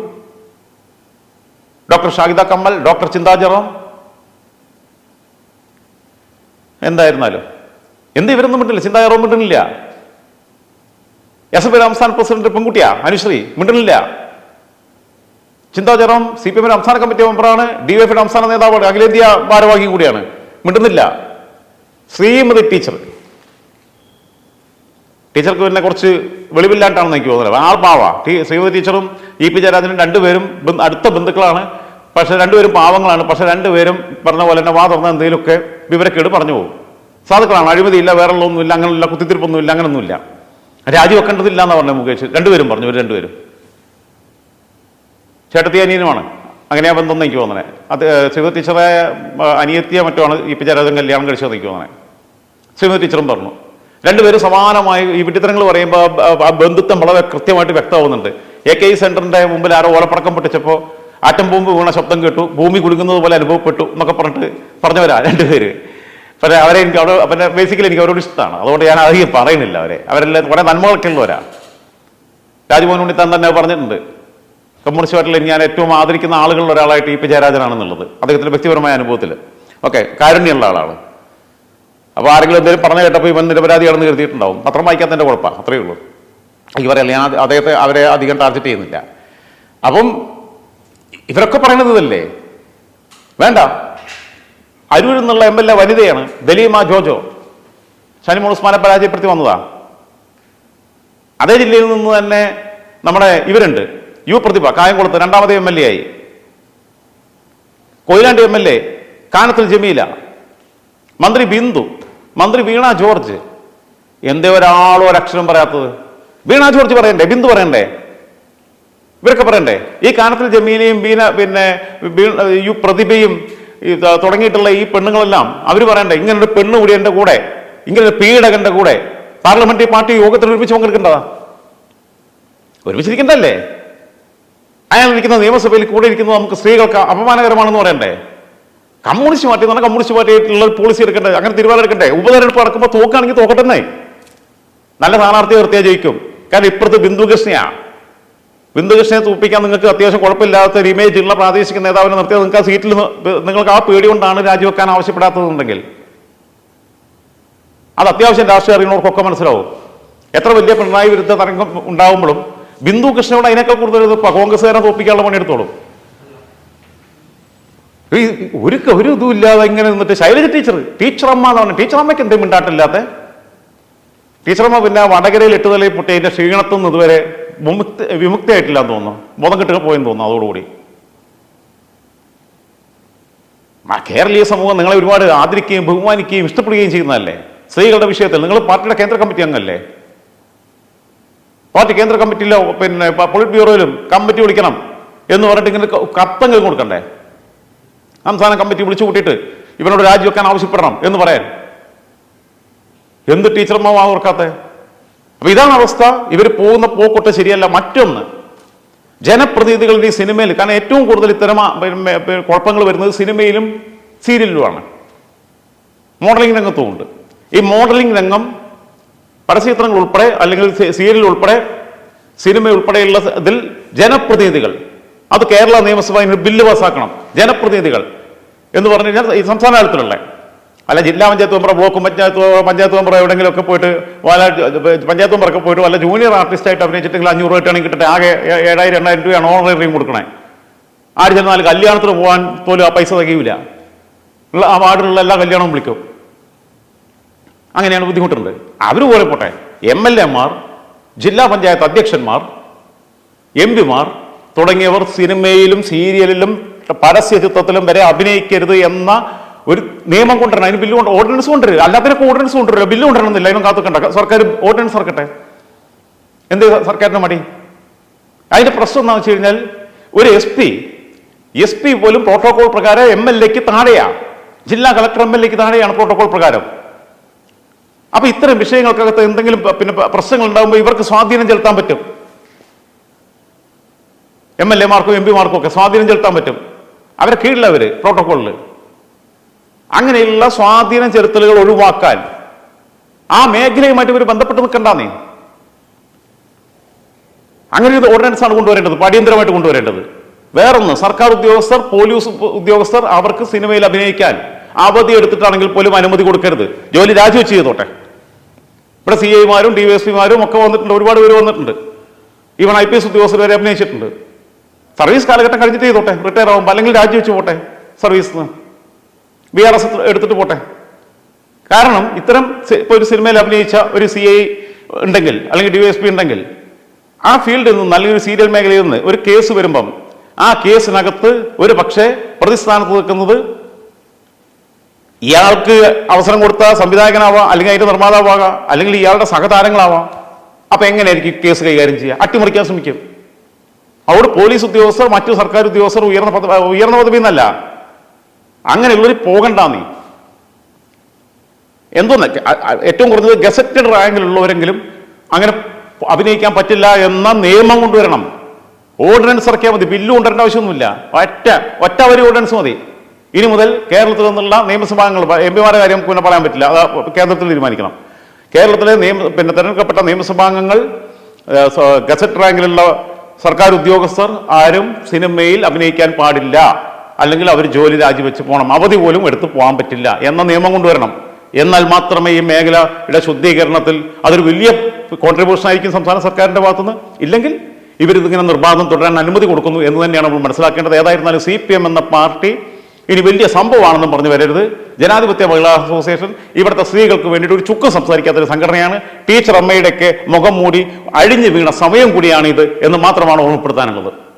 doctor Shahida Kamal doctor ചിന്താജറം എന്തായിരുന്നാലും? എന്ത് ഇവരൊന്നും മിണ്ടില്ല ചിന്താജറം മിണ്ടുന്നില്ല. എസ് എഫ് സംസ്ഥാന പ്രസിഡന്റ് പെൺകുട്ടിയാ അനുശ്രീ മിണ്ടുന്നില്ല. ചിന്താചരം സി പി എമ്മിന്റെ സംസ്ഥാന കമ്മിറ്റി മെമ്പറാണ് ഡി വൈ എഫിന്റെ സംസ്ഥാന നേതാവാണ് അഖിലേന്ത്യാ ഭാരവാഹി കൂടിയാണ് മിണ്ടുന്നില്ല. ശ്രീമതി ടീച്ചർ ടീച്ചർക്ക് പിന്നെ കുറച്ച് വെളിവില്ലാണ്ടാണെന്ന് എനിക്ക് തോന്നുന്നത് ആൾ പാവാ. ടീ ശ്രീമതി ടീച്ചറും ഇ പി ജയരാജനും രണ്ടുപേരും അടുത്ത ബന്ധുക്കളാണ്. പക്ഷെ രണ്ടുപേരും പാവങ്ങളാണ്. പക്ഷെ രണ്ടുപേരും പറഞ്ഞ പോലെ തന്നെ വാ എന്തെങ്കിലുമൊക്കെ വിവരക്കേട് പറഞ്ഞു പോകും. സാധുക്കളാണ്. അഴിമതിയില്ല വേറെ ഒന്നുമില്ല അങ്ങനെയുള്ള കുത്തിത്തിരിപ്പൊന്നുമില്ല അങ്ങനൊന്നുമില്ല. രാജിവെക്കേണ്ടതില്ല എന്ന് പറഞ്ഞു മുകേഷ്. രണ്ടുപേരും പറഞ്ഞു ഒരു രണ്ടുപേരും. ചേട്ടത്തി അനിയനുമാണ്. അങ്ങനെയാ ബന്ധം എനിക്ക് തോന്നണേ. അത് ശ്രീമതി ടീച്ചറെ അനിയത്തിയ മറ്റുമാണ് മറ്റോ ആണ് ഇ പി ജയരാജൻ കല്യാണം കഴിച്ചതെന്ന് എനിക്ക് തോന്നണേ. ശ്രീമതി ടീച്ചറും പറഞ്ഞു. രണ്ടുപേരും സമാനമായി ഈ വിട്ടിത്തരങ്ങൾ പറയുമ്പോൾ ബന്ധുത്വം വളരെ കൃത്യമായിട്ട് വ്യക്തമാവുന്നുണ്ട്. എ കെ ഇ സെന്ററിന്റെ മുമ്പിൽ ആരോ ഓലപ്പടക്കം പൊട്ടിച്ചപ്പോൾ ആറ്റം ബോംബ് വീണ ശബ്ദം കേട്ടു ഭൂമി കുലുങ്ങുന്നത് പോലെ അനുഭവപ്പെട്ടു എന്നൊക്കെ പറഞ്ഞിട്ട് പറഞ്ഞവരാ രണ്ടുപേര്. പക്ഷേ അവരെ എനിക്ക് അവിടെ പിന്നെ ബേസിക്കലി എനിക്ക് അവരോട് ഇഷ്ടമാണ്. അതുകൊണ്ട് ഞാൻ അധികം പറയുന്നില്ല അവരെ. അവരെല്ലാം കുറേ നന്മകളൊക്കെ ഉള്ളവരാ രാജ്മോഹൻ ഉണ്ണിത്താൻ തന്നെ പറഞ്ഞിട്ടുണ്ട്. കമ്മ്യൂണിസ്റ്റ് പാർട്ടിയിൽ ഞാൻ ഏറ്റവും ആദരിക്കുന്ന ആളുകളിൽ ഒരാളായിട്ട് ഇ പി ജയരാജനാണെന്നുള്ളത്. അദ്ദേഹത്തിന്റെ വ്യക്തിപരമായ അനുഭവത്തിൽ ഓക്കെ കാരുണ്യമുള്ള ആളാണ്. അപ്പോൾ ആരെങ്കിലും എന്തെങ്കിലും പറഞ്ഞു കേട്ടപ്പോൾ ഇവൻ നിരപരാധിയാണെന്ന് കരുതിയിട്ടുണ്ടാവും. പത്രം വായിക്കാത്തതിന്റെ കുഴപ്പമാണ് അത്രയേ ഉള്ളൂ. എനിക്ക് പറയല്ല ഞാൻ അദ്ദേഹത്തെ അവരെ അധികം ടാർഗറ്റ് ചെയ്യുന്നില്ല. അപ്പം ഇവരൊക്കെ പറയുന്നത് ഇതല്ലേ? വേണ്ട. അരൂരിൽ നിന്നുള്ള എം എൽ എ വനിതയാണ് ദലീമ ജോജോ. ഷനിമോൾ ഉസ്മാനെ പരാജയപ്പെടുത്തി വന്നതാ. അതേ ജില്ലയിൽ നിന്ന് തന്നെ നമ്മുടെ ഇവരുണ്ട്. യു പ്രതിഭ കായംകുളത്ത് രണ്ടാമത്തെ എം എൽ എ ആയി. Koyilandy M L A Kanathil Jameela. മന്ത്രി ബിന്ദു. മന്ത്രി വീണ ജോർജ്. എന്തേ ഒരാളും ഒരക്ഷരം പറയാത്തത്? വീണ ജോർജ് പറയണ്ടേ? ബിന്ദു പറയണ്ടേ? ഇവരൊക്കെ പറയണ്ടേ? ഈ കാനത്തിൽ ജമീലയും ബീന പിന്നെ യു പ്രതിഭയും തുടങ്ങിയിട്ടുള്ള ഈ പെണ്ണുങ്ങളെല്ലാം അവർ പറയണ്ടേ? ഇങ്ങനൊരു പെണ്ണ് കൂടി എന്റെ കൂടെ ഇങ്ങനൊരു പീഡകന്റെ കൂടെ പാർലമെന്ററി പാർട്ടി യോഗത്തിൽ ഒരുമിച്ച് പങ്കെടുക്കേണ്ടതാ? ഒരുമിച്ചിരിക്കണ്ടല്ലേ അയാൾ ഇരിക്കുന്ന നിയമസഭയിൽ കൂടെ ഇരിക്കുന്നത് നമുക്ക് സ്ത്രീകൾക്ക് അപമാനകരമാണെന്ന് പറയണ്ടേ? കമ്മ്യൂണിസ്റ്റ് പാർട്ടി എന്ന് പറഞ്ഞാൽ കമ്മ്യൂണിസ്റ്റ് പാർട്ടിയായിട്ടുള്ള പോളിസി എടുക്കണ്ടേ? അങ്ങനെ തീരുമാനം എടുക്കണ്ടേ? ഉപതെരഞ്ഞെടുപ്പ് നടക്കുമ്പോൾ തോക്കാണെങ്കിൽ തോക്കട്ടെ നല്ല സ്ഥാനാർത്ഥിയെ നിർത്തിയാൽ ജയിക്കും. കാരണം ഇപ്പുറത്ത് ബിന്ദുകൃഷ്ണയാണ് ബിന്ദുകൃഷ്ണനെ തൂപ്പിക്കാൻ നിങ്ങൾക്ക് അത്യാവശ്യം കുഴപ്പമില്ലാത്ത ഒരു ഇമേജ് ഉള്ള പ്രാദേശിക നേതാവിനെ നിർത്തിയാൽ നിങ്ങൾക്ക് ആ സീറ്റിൽ നിങ്ങൾക്ക് ആ പേടി കൊണ്ടാണ് രാജിവെക്കാൻ ആവശ്യപ്പെടാത്തതെന്നുണ്ടെങ്കിൽ. അത് അത്യാവശ്യം രാഷ്ട്രീയ അറിയുന്നവർക്കൊക്കെ മനസ്സിലാവും. എത്ര വലിയ പിണറായി വിരുദ്ധ തരംഗം ഉണ്ടാവുമ്പോഴും ബിന്ദു കൃഷ്ണയോട് അതിനേക്കാൾ കൂടുതൽ കോൺഗ്രസ്സുകാരെ തോപ്പിക്കാനുള്ള പണിയെടുത്തോളും. ഒരു ഒരു ഇതും ഇങ്ങനെ നിന്നിട്ട് ശൈലജ ടീച്ചർ ടീച്ചറമ്മ എന്ന് പറഞ്ഞു ടീച്ചറമ്മയ്ക്ക് എന്തെങ്കിലും മിണ്ടാട്ടില്ലാത്ത? ടീച്ചറമ്മ പിന്നെ വടകരയിൽ എട്ടുതലയിൽ പൊട്ടി അതിന്റെ ക്ഷീണത്തിൽ നിന്ന് ഇതുവരെ വിമുക്തി വിമുക്തിയായിട്ടില്ല എന്ന് തോന്നുന്നു. ബോധം കെട്ടുക പോയെന്ന് തോന്നുന്നു അതോടുകൂടി. കേരളീയ സമൂഹം നിങ്ങളെ ഒരുപാട് ആദരിക്കുകയും ബഹുമാനിക്കുകയും ഇഷ്ടപ്പെടുകയും ചെയ്യുന്നതല്ലേ? സ്ത്രീകളുടെ വിഷയത്തിൽ നിങ്ങൾ പാർട്ടിയുടെ കേന്ദ്ര കമ്മിറ്റി അംഗമല്ലേ പാർട്ടി കേന്ദ്ര കമ്മിറ്റിയിലോ പിന്നെ പോളിറ്റ് ബ്യൂറോയിലും കമ്മിറ്റി വിളിക്കണം എന്ന് പറഞ്ഞിട്ട് ഇങ്ങനെ കത്തങ്ങൾ കൊടുക്കണ്ടേ? സംസ്ഥാന കമ്മിറ്റി വിളിച്ചു കൂട്ടിയിട്ട് ഇവനോട് രാജിവെക്കാൻ ആവശ്യപ്പെടണം എന്ന് പറയാൻ. എന്ത് ടീച്ചർമാവാ ഓർക്കാത്ത? അപ്പൊ ഇതാണ് അവസ്ഥ. ഇവർ പോകുന്ന പോക്കൊട്ട് ശരിയല്ല. മറ്റൊന്ന് ജനപ്രതിനിധികളുടെ ഈ സിനിമയിൽ കാരണം ഏറ്റവും കൂടുതൽ ഇത്തരം കുഴപ്പങ്ങൾ വരുന്നത് സിനിമയിലും സീരിയലിലുമാണ്. മോഡലിംഗ് രംഗത്തും ഉണ്ട് ഈ മോഡലിംഗ് രംഗം പരസ്യചിത്രങ്ങൾ ഉൾപ്പെടെ അല്ലെങ്കിൽ സീരിയൽ ഉൾപ്പെടെ സിനിമ ഉൾപ്പെടെയുള്ള ഇതിൽ ജനപ്രതിനിധികൾ അത് കേരള നിയമസഭ ഇതിന് ബില്ല് പാസ്സാക്കണം ജനപ്രതിനിധികൾ എന്ന് പറഞ്ഞു കഴിഞ്ഞാൽ ഈ സംസ്ഥാന തലത്തിലുള്ള അല്ല ജില്ലാ panchayat member block panchayat panchayat member എവിടെയെങ്കിലും ഒക്കെ പോയിട്ട് വല്ല പഞ്ചായത്ത് മെമ്പറൊക്കെ പോയിട്ട് വല്ല ജൂനിയർ ആർട്ടിസ്റ്റായിട്ട് അഭിനയിച്ചിട്ടെങ്കിൽ അഞ്ഞൂറ് രൂപ ആണെങ്കിൽ കിട്ടട്ടെ. ആകെ ഏഴായിരം രണ്ടായിരം രൂപയാണ് ഓണറേറിയം കൊടുക്കണേ. ആര് ചെന്നാൽ കല്യാണത്തിന് പോകാൻ പോലും ആ പൈസ തികയില്ല ആ വാർഡിലുള്ള എല്ലാ കല്യാണവും വിളിക്കും. അങ്ങനെയാണ് ബുദ്ധിമുട്ടുണ്ട് അവർ പോലെ പോട്ടെ. എം എൽ എമാർ ജില്ലാ പഞ്ചായത്ത് അധ്യക്ഷന്മാർ എം പിമാർ തുടങ്ങിയവർ സിനിമയിലും സീരിയലിലും പരസ്യ ചിത്രത്തിലും വരെ അഭിനയിക്കരുത് എന്ന ഒരു നിയമം കൊണ്ടുവരണം. അതിന് ബില്ല് കൊണ്ട് ഓർഡിനൻസ് കൊണ്ടുവരിക അല്ലാത്തതിനൊക്കെ ഓർഡിനൻസ് കൊണ്ടുവരിക ബില്ല് കൊണ്ടുവരണമെന്നില്ല. അതിനും കാത്തുക്കണ്ട സർക്കാർ ഓർഡിനൻസ് ഇറക്കട്ടെ. എന്ത് സർക്കാരിന്റെ മടി? അതിന്റെ പ്രശ്നം എന്താണെന്ന് വെച്ച് കഴിഞ്ഞാൽ ഒരു എസ് പി എസ് പി പോലും പ്രോട്ടോകോൾ പ്രകാരം എം എൽ എക്ക് താഴെയാണ് ജില്ലാ കളക്ടർ എം എൽ എക്ക് താഴെയാണ് പ്രോട്ടോകോൾ പ്രകാരം. അപ്പൊ ഇത്തരം വിഷയങ്ങൾക്കകത്ത് എന്തെങ്കിലും പിന്നെ പ്രശ്നങ്ങൾ ഉണ്ടാകുമ്പോൾ ഇവർക്ക് സ്വാധീനം ചെലുത്താൻ പറ്റും. എം എൽ എമാർക്കും എം പിമാർക്കും ഒക്കെ സ്വാധീനം ചെലുത്താൻ പറ്റും. അവരെ കീഴിലവർ പ്രോട്ടോക്കോളിൽ അങ്ങനെയുള്ള സ്വാധീനം ചെലുത്തലുകൾ ഒഴിവാക്കാൻ ആ മേഖലയുമായിട്ട് ഇവർ ബന്ധപ്പെട്ട് നിൽക്കണ്ടെന്നേ. അങ്ങനെ ഒരു ഓർഡിനൻസ് ആണ് കൊണ്ടുവരേണ്ടത് അടിയന്തരമായിട്ട് കൊണ്ടുവരേണ്ടത്. വേറൊന്ന് സർക്കാർ ഉദ്യോഗസ്ഥർ പോലീസ് ഉദ്യോഗസ്ഥർ അവർക്ക് സിനിമയിൽ അഭിനയിക്കാൻ അവധി എടുത്തിട്ടാണെങ്കിൽ പോലും അനുമതി കൊടുക്കരുത്. ജോലി രാജിവെച്ച് ചെയ്തോട്ടെ. ഇവിടെ സി ഐമാരും ഡി വൈ എസ് പിമാരും ഒക്കെ വന്നിട്ടുണ്ട് ഒരുപാട് പേര് വന്നിട്ടുണ്ട്. ഈവൻ ഐ പി എസ് ഉദ്യോഗസ്ഥർ വരെ അഭിനയിച്ചിട്ടുണ്ട്. സർവീസ് കാലഘട്ടം കഴിഞ്ഞിട്ട് ചെയ്തോട്ടെ റിട്ടയർ ആവുമ്പോൾ അല്ലെങ്കിൽ രാജിവെച്ച് പോട്ടെ സർവീസ് ബി ആർ എസ് എടുത്തിട്ട് പോട്ടെ. കാരണം ഇത്തരം ഇപ്പോൾ ഒരു സിനിമയിൽ അഭിനയിച്ച ഒരു സി ഐ ഉണ്ടെങ്കിൽ അല്ലെങ്കിൽ ഡി എസ് പി ഉണ്ടെങ്കിൽ ആ ഫീൽഡിൽ നിന്ന് അല്ലെങ്കിൽ ഒരു സീരിയൽ മേഖലയിൽ നിന്ന് ഒരു കേസ് വരുമ്പം ആ കേസിനകത്ത് ഒരു പക്ഷേ പ്രതിസ്ഥാനത്ത് നിൽക്കുന്നത് ഇയാൾക്ക് അവസരം കൊടുത്ത സംവിധായകനാവാം അല്ലെങ്കിൽ അതിന്റെ നിർമ്മാതാവാകാം അല്ലെങ്കിൽ ഇയാളുടെ സഹതാരങ്ങളാവാം. അപ്പൊ എങ്ങനെയായിരിക്കും കേസ് കൈകാര്യം ചെയ്യുക? അട്ടിമറിക്കാൻ ശ്രമിക്കും. അവിടെ പോലീസ് ഉദ്യോഗസ്ഥർ മറ്റു സർക്കാർ ഉദ്യോഗസ്ഥർ ഉയർന്ന പദ ഉയർന്ന പദവി എന്നല്ല. അങ്ങനെയുള്ളവർ പോകണ്ട നീ. എന്തോന്ന്? ഏറ്റവും കുറഞ്ഞത് ഗസറ്റഡ് റാങ്കിലുള്ളവരെങ്കിലും അങ്ങനെ അഭിനയിക്കാൻ പറ്റില്ല എന്ന നിയമം കൊണ്ടുവരണം. ഓർഡിനൻസ് ഇറക്കിയാൽ മതി. ബില്ല് കൊണ്ടുവരേണ്ട ആവശ്യമൊന്നുമില്ല. ഒറ്റ ഒറ്റ ഒരു ഓർഡിനൻസ് മതി. ഇനി മുതൽ കേരളത്തിൽ നിന്നുള്ള നിയമസഭാംഗങ്ങൾ എം പിമാരുടെ കാര്യം പിന്നെ പറയാൻ പറ്റില്ല. അത് കേന്ദ്രത്തിൽ തീരുമാനിക്കണം. കേരളത്തിലെ നിയമ പിന്നെ തിരഞ്ഞെടുക്കപ്പെട്ട നിയമസഭാംഗങ്ങൾ ഗസറ്റ് റാങ്കിലുള്ള സർക്കാർ ഉദ്യോഗസ്ഥർ ആരും സിനിമയിൽ അഭിനയിക്കാൻ പാടില്ല. അല്ലെങ്കിൽ അവർ ജോലി രാജിവെച്ച് പോകണം. അവധി പോലും എടുത്തു പോകാൻ പറ്റില്ല എന്ന നിയമം കൊണ്ടുവരണം. എന്നാൽ മാത്രമേ ഈ മേഖലയുടെ ശുദ്ധീകരണത്തിൽ അതൊരു വലിയ കോൺട്രിബ്യൂഷൻ ആയിരിക്കും സംസ്ഥാന സർക്കാരിന്റെ ഭാഗത്തുനിന്ന്. ഇല്ലെങ്കിൽ ഇവരിതിങ്ങനെ നിർബാധം തുടരാൻ അനുമതി കൊടുക്കുന്നു എന്ന് തന്നെയാണ് നമ്മൾ മനസ്സിലാക്കേണ്ടത്. ഏതായിരുന്നാലും സി പി എം എന്ന പാർട്ടി ഇനി വലിയ സംഭവമാണെന്നും പറഞ്ഞു വരരുത്. ജനാധിപത്യ മഹിളാ അസോസിയേഷൻ ഇവിടുത്തെ സ്ത്രീകൾക്ക് വേണ്ടിയിട്ട് ഒരു ചുക്കം സംസാരിക്കാത്ത ഒരു സംഘടനയാണ്. ടീച്ചർ അമ്മയുടെയൊക്കെ മുഖം മൂടി അഴിഞ്ഞു വീണ സമയം കൂടിയാണ് ഇത് എന്ന് മാത്രമാണ് ഓർമ്മപ്പെടുത്താനുള്ളത്.